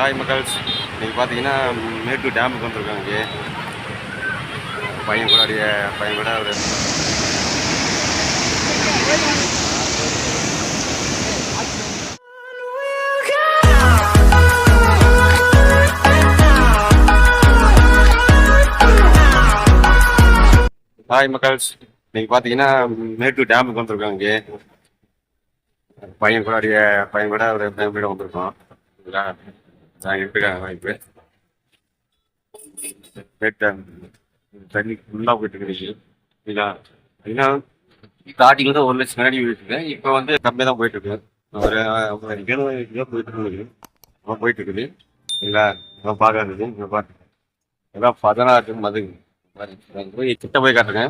Hi மக்கள்ஸ். இன்றைக்கி பார்த்தீங்கன்னா மேட்டூர் டேமுக்கு வந்திருக்காங்க இங்கே. பையன் கூட பையன் கூட ஒரு ஹாய் மக்கள்ஸ். இன்றைக்கி பார்த்தீங்கன்னா மேட்டூர் டேமுக்கு வந்திருக்காங்க இங்கே. பையன் கூட அப்படியே பையன் கூட ஒரு ஃபேமிலியோட வந்திருக்கோம் வாய்ப்பு தண்ணி ஃபுல்லாக போயிட்டு இருக்குது சரிங்களா ஏன்னா ஸ்டார்டிங்கில் தான் ஒரு லட்சம் முன்னாடி போயிட்டு இப்போ வந்து கம்மியாக தான் போயிட்டு இருக்கு ஒரு இருபது கிலோ போயிட்டு இருக்குது இப்போ போயிட்டு இருக்குது சரிங்களா இப்போ பார்க்காது இங்கே பாருங்க எல்லாம் பதினாறு மது பாருங்க. போய் கிட்ட போய் காட்டுங்க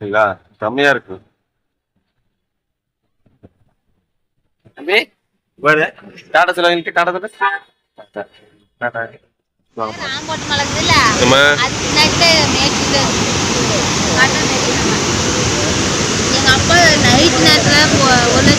சரிங்களா செம்மையா இருக்கு. டாடா சொல்லுங்க டாடா சொல்லு எங்க அப்பா நைட் நேரத்துல ஒரு